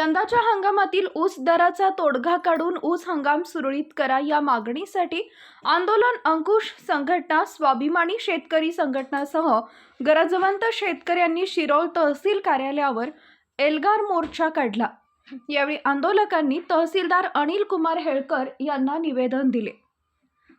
यंदाच्या हंगामातील ऊस दराचा तोडगा काढून ऊस हंगाम सुरळीत करा या मागणीसाठी आंदोलन अंकुश संघटना स्वाभिमानी शेतकरी संघटनासह गरजवंत शेतकऱ्यांनी शिरोळ तहसील कार्यालयावर एल्गार मोर्चा काढला. यावेळी आंदोलकांनी तहसीलदार अनिल कुमार हेळकर यांना निवेदन दिले.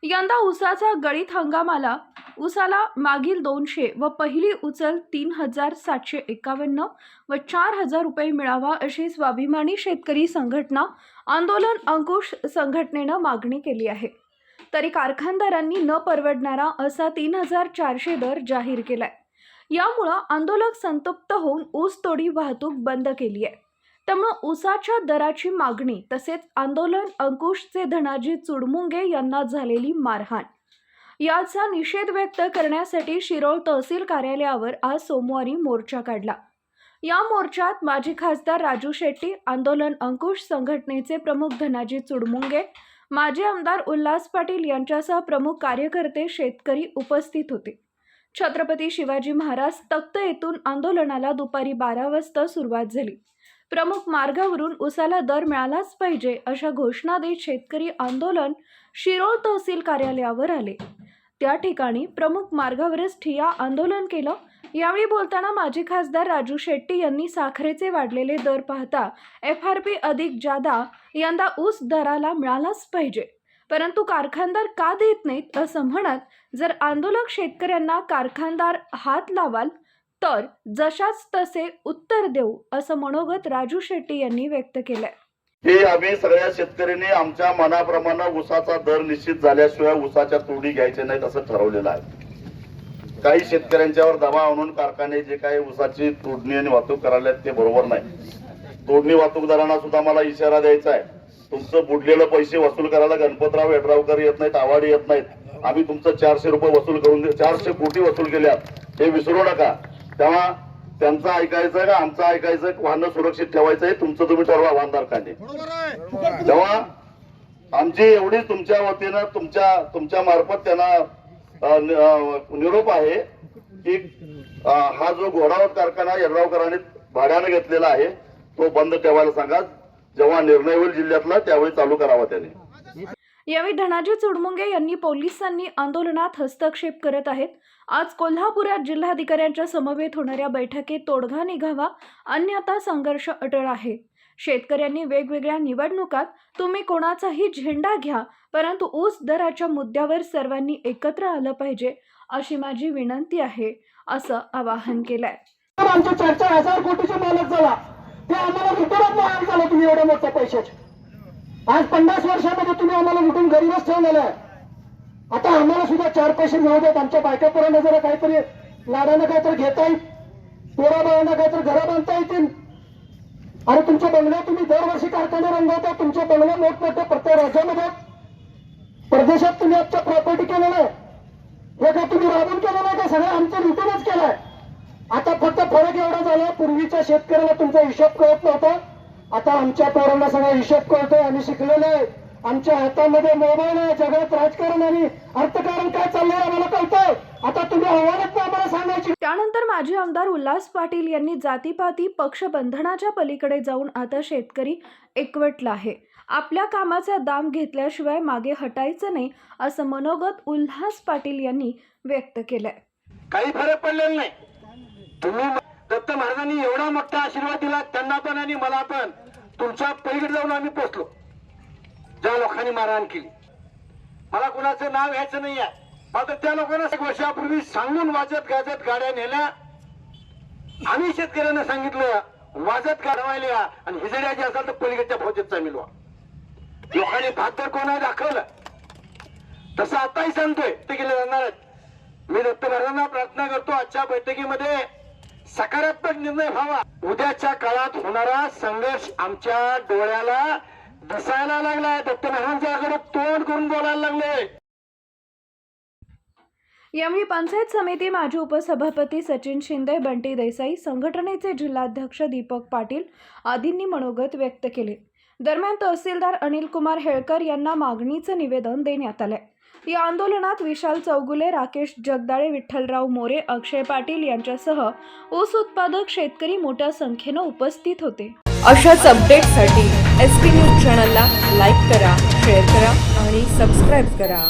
यंदा ऊसाचा गळीत हंगामाला ऊसाला मागील दोनशे व पहिली उचल तीन हजार सातशे एकावन्न व चार हजार रुपये मिळावा अशी स्वाभिमानी शेतकरी संघटना आंदोलन अंकुश संघटनेनं मागणी केली आहे. तरी कारखानदारांनी न परवडणारा असा तीन हजार चारशे दर जाहीर केलाय. यामुळं आंदोलक संतप्त होऊन ऊस तोडी वाहतूक बंद केली आहे. त्यामुळं ऊसाच्या दराची मागणी तसेच आंदोलन अंकुशचे धनाजी चुडमुंगे यांना झालेली मारहाण. याचा निषेध व्यक्त करण्यासाठी शिरोळ तहसील कार्यालयावर आज सोमवारी मोर्चा काढला. या मोर्चात माजी खासदार राजू शेट्टी आंदोलन अंकुश संघटनेचे प्रमुख धनाजी चुडमुंगे माजी आमदार उल्हास पाटील यांच्यासह प्रमुख कार्यकर्ते शेतकरी उपस्थित होते. छत्रपती शिवाजी महाराज तख्त येथून आंदोलनाला दुपारी बारा वाजता सुरुवात झाली. प्रमुख मार्गावरून उसाला दर मिळालाच पाहिजे अशा घोषणा देत शेतकरी आंदोलन शिरोळ तहसील कार्यालयावर आले. त्या ठिकाणी प्रमुख मार्गावरच ठिया आंदोलन केलं. यावेळी बोलताना माजी खासदार राजू शेट्टी यांनी साखरेचे वाढलेले दर पाहता एफ आर पी अधिक जादा यंदा ऊस दराला मिळालाच पाहिजे. परंतु कारखानदार का देत नाहीत असं म्हणत जर आंदोलक शेतकऱ्यांना कारखानदार हात लावाल तर जशाच तसे उत्तर देऊ असं मनोगत राजू शेट्टी यांनी व्यक्त केलंय. हे आम्ही सगळ्या शेतकऱ्यांनी आमच्या मनाप्रमाणे उसाचा दर निश्चित झाल्याशिवाय उसाच्या तोडी घ्यायच्या नाहीत असं ठरवलेलं आहे. काही शेतकऱ्यांच्यावर दबाव आणून कारखाने जे काही उसाची तोडणी आणि वाहतूक करायला ते बरोबर नाही. तोडणी वाहतूकदारांना सुद्धा मला इशारा द्यायचा आहे. तुमचं बुडलेलं पैसे वसूल करायला गणपतराव येड्रावकर येत नाहीत आवाडी येत नाहीत. आम्ही तुमचं चारशे रुपये वसूल करून चारशे कोटी वसूल केल्यात. हे विसरू नका. तेव्हा त्यांचं ऐकायचं का? आमचं ऐकायचं? वाहन सुरक्षित ठेवायचं तुमचं तुम्ही ठरवा वाहनधारकांनी तेव्हा आमची एवढी तुमच्या वतीनं तुमच्या तुमच्या मार्फत त्यांना निरोप आहे की हा जो घोडावत कारखाना यड्रावकरांनी भाड्यानं घेतलेला आहे तो बंद ठेवायला सांगा. जेव्हा निर्णय होईल जिल्ह्यातला त्यावेळी चालू करावा त्याने. यावेळी धनाजी चुडमुंगे यांनी पोलिसांनी आंदोलनात हस्तक्षेप करत आहेत. आज कोल्हापुरात जिल्हाधिकाऱ्यांच्या समवेत होणाऱ्या बैठकीत तोडगा निघावा अन्यथा संघर्ष अटळ आहे. शेतकऱ्यांनी वेगवेगळ्या निवडणुकात तुम्ही कोणाचाही झेंडा घ्या परंतु ऊस दराच्या मुद्द्यावर सर्वांनी एकत्र आलं पाहिजे अशी माझी विनंती आहे असं आवाहन केलंय. आमच्या चार चार हजार कोटीचे मालक झाला ते आम्हाला लुटूनच मालक झाला तुम्ही एवढ्या मोठ्या पैशाचे. आज पन्नास वर्षामध्ये तुम्ही आम्हाला लुटून गरीबच ठेवलेला आहे. आता आम्हाला सुद्धा चार पैसे मिळू देत आमच्या बायकापर्यंत जरा काहीतरी लाडांना काहीतरी घेता येईल पोरा बाळांना काहीतरी घरा बांधता येतील. आणि तुमच्या बंगल्या तुम्ही दरवर्षी कारखाने रंगवता तुमच्या बंगल्या मोठमोठ्या प्रत्येक राज्यामध्ये. परदेशात तुम्ही आमच्या प्रॉपर्टी केलेलं आहे. हे काय तुम्ही राबून केलं नाही का? सगळं आमचं लुटूनच केलंय. आता फक्त फरक एवढा झाला पूर्वीच्या शेतकऱ्याला तुमचा हिशोब कळत नव्हता. आता आमच्या पोरांना सगळा हिशोब कळतोय आम्ही शिकलेलो आहे. आमच्या हातामध्ये मोबाईल आहे जगात राजकारण आणि अर्थकारण काय चाललंय आम्हाला कळतंय. आता तुम्ही आव्हानात आम्हाला सांगायची त्यानंतर माजी आमदार उल्हास पाटील यांनी जातीपाती पक्षबंधनाच्या पलीकडे जाऊन आता शेतकरी एकवटला आहे. आपल्या कामाचा दाम घेतल्याशिवाय मागे हटायचं नाही असं मनोगत उल्हास पाटील यांनी व्यक्त केलंय. काही फरक पडलेला नाही. तुम्ही दत्त महाराजांनी एवढा मोठा आशीर्वाद दिला त्यांना पण आणि मला पण. तुमच्या पलीकडे जाऊन आम्ही पोचलो. ज्या लोकांनी मारहाण केली. मला कुणाचं नाव घ्यायचं नाही आहे मात्र त्या लोकांना एक वर्षापूर्वी सांगून वाजत गाजत गाड्या नेल्या. आम्ही शेतकऱ्यांना सांगितलं वाजत गाडवायला आणि हिजड्या जे असाल तर पलीकडच्या फौजेत मिलवा लोकांनी भाकर कोणा दाखवलं. तसं आताही सांगतोय ते केलं जाणार आहेत. मी दत्त महाराजांना प्रार्थना करतो आजच्या बैठकीमध्ये. सकारात्मक निर्णय व्हावा. उद्याच्या काळात होणारा संघर्ष आमच्या डोळ्याला दिसायला लागलाय. दत्त तोंड करून बोलायला लागले. यावेळी पंचायत समिती माजी उपसभापती सचिन शिंदे बंटी देसाई संघटनेचे जिल्हाध्यक्ष दीपक पाटील आदींनी मनोगत व्यक्त केले. दरम्यान तहसीलदार अनिल कुमार हेळकर यांना मागणीचं निवेदन देण्यात आलंय. या आंदोलनात विशाल चौगुले राकेश जगदाळे विठ्ठलराव मोरे अक्षय पाटील यांच्यासह ऊस उत्पादक शेतकरी मोठ्या संख्येनं उपस्थित होते. अशाच अपडेटसाठी एस पी न्यूज चॅनलला लाईक करा शेअर करा आणि सबस्क्राईब करा.